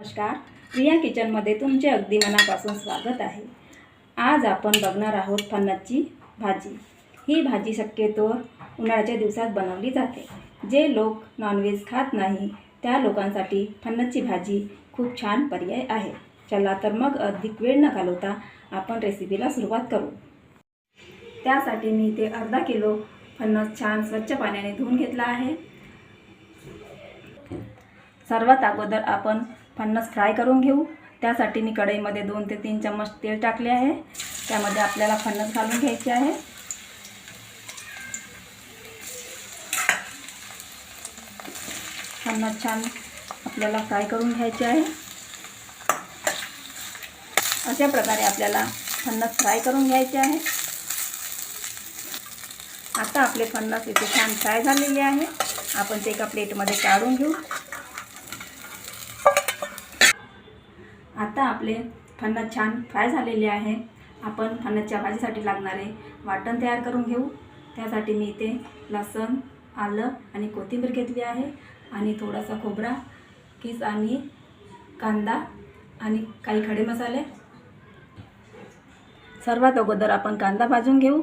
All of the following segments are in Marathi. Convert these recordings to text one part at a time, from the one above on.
नमस्कार. प्रिया किचनमध्ये तुमचे अगदी मनापासून स्वागत आहे. आज आपण बघणार आहोत फणसची भाजी. ही भाजी शक्यतो उन्हाळ्याच्या दिवसात बनवली जाते. जे लोक नॉनव्हेज खात नाही त्या लोकांसाठी फणसची भाजी खूप छान पर्याय आहे. चला तर मग अधिक वेळ न घालवता आपण रेसिपीला सुरुवात करू. त्यासाठी मी इथे अर्धा किलो फणस छान स्वच्छ पाण्याने धुवून घेतला आहे. सर्वात अगोदर आपण फणस फ्राय करून घेऊ. त्यासाठी मी कढईमध्ये दोन ते तीन चम्मच तेल टाकले आहे. त्यामध्ये आपल्याला फणस घालून घ्यायचे आहे. फणस छान आपल्याला फ्राय करून घ्यायचे आहे. अशा प्रकारे आपल्याला फणस फ्राय करून घ्यायचे आहे. आता आपले फणस इथे छान फ्राय झालेले आहे. आपण ते एका प्लेटमध्ये काढून घेऊ. आता आपले फणस छान फ्राय झालेले आहे. आपण फणसच्या भाजीसाठी लागणारे वाटण तयार करून घेऊ. त्यासाठी मी इथे लसण आलं आणि कोथिंबीर घेतली आहे. आणि थोडासा खोबरा किस आणि कांदा आणि काही खडे मसाले. सर्वात अगोदर आपण कांदा भाजून घेऊ.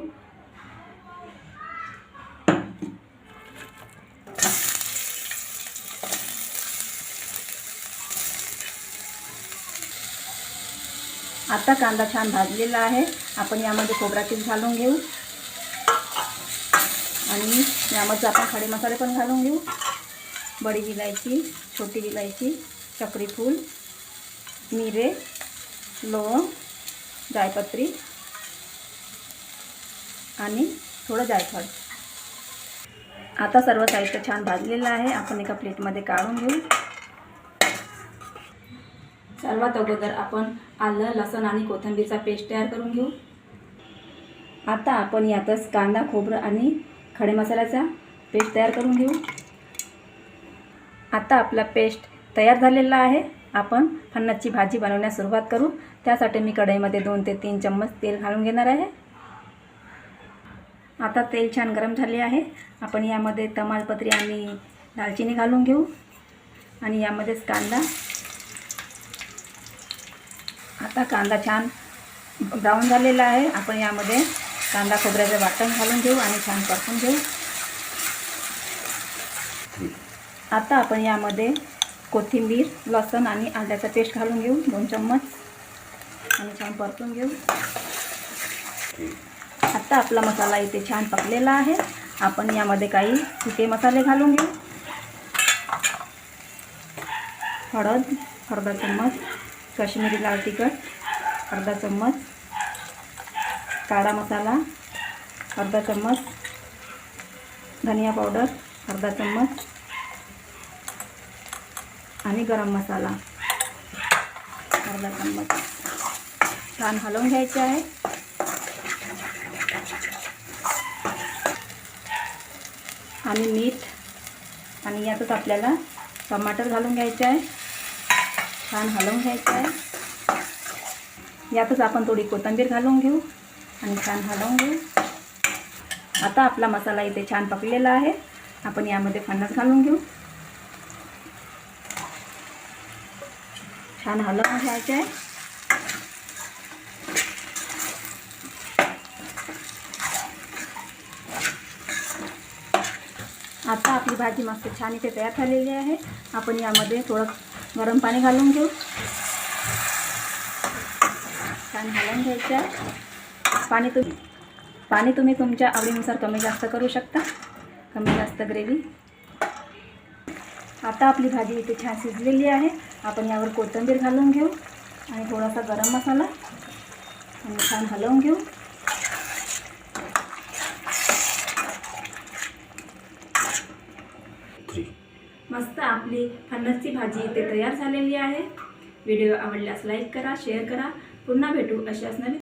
आता कांदा छान भाजलेला आहे. आपण यामध्ये खोबरा घालून घेऊ. आणि यामध्ये आपण खडे मसाले पण घालून घेऊ. बडी विलायची छोटी विलायची चक्रीफूल मिरे लवंग जायपत्री आणि थोडं जायफळ. आता सर्व साहित्य छान भाजलेलं आहे. आपण एका प्लेटमध्ये काढून घेऊ. सर्वात अगोदर आपण आलं लसण आणि कोथिंबीरचा पेस्ट तयार करून घेऊ. आता आपण यातच कांदा खोबरं आणि खडे मसाल्याचा पेस्ट तयार करून घेऊ. आता आपला पेस्ट तयार झालेला आहे. आपण फणसची भाजी बनवण्यास सुरुवात करू. त्यासाठी मी कढईमध्ये दोन ते तीन चम्मच तेल घालून घेणार आहे. आता तेल छान गरम झाले आहे. आपण यामध्ये तमालपत्री आणि दालचिनी घालून घेऊ. आणि यामध्येच कांदा आता कांदा छान ब्राऊन झालेला आहे. आपण यामध्ये कांदा खोबऱ्याचं वाटण घालून घेऊ आणि छान परतून घेऊ. आता आपण यामध्ये कोथिंबीर लसण आणि आल्याचा पेस्ट घालून घेऊ. दोन चम्मच. आणि छान परतून घेऊ. आता आपला मसाला इथे छान पकलेला आहे. आपण यामध्ये काही सुके मसाले घालून घेऊ. हळद अर्धा चम्मच. काश्मीरी लाल तिखट अर्धा चम्मच. काळा मसाला अर्धा चम्मच. धनिया पावडर अर्धा चम्मच. आणि गरम मसाला अर्धा चम्मच. छान हलवून घ्यायचे आहे. आणि मीठ आणि यातच आपल्याला टमाटर घालून घ्यायचे आहे. छान हलवून घ्यायचं आहे. यातच आपण थोडी कोथिंबीर घालून घेऊ आणि छान हलवून घेऊ. आता आपला मसाला इथे छान पकलेला आहे. आपण यामध्ये फणस घालून घेऊ. छान हलवून घ्यायचं आहे. आता आपली भाजी मस्त छान इथे तयार झालेली आहे. आपण यामध्ये थोडं गरम पाणी घालून घेऊ. छान घालून घ्यायचं. आहे पाणी तुम्ही पाणी तुम्ही तुमच्या आवडीनुसार कमी जास्त करू शकता. कमी जास्त ग्रेव्ही आता आपली भाजी इथे छान शिजलेली आहे. आपण यावर कोथिंबीर घालून घेऊ आणि थोडासा गरम मसाला. आणि छान हलवून घेऊ. मस्त आपली फणसची भाजी इथे तयार झालेली आहे. व्हिडिओ आवडल्यास लाईक करा शेअर करा. पुन्हा भेटू अशाच नवीन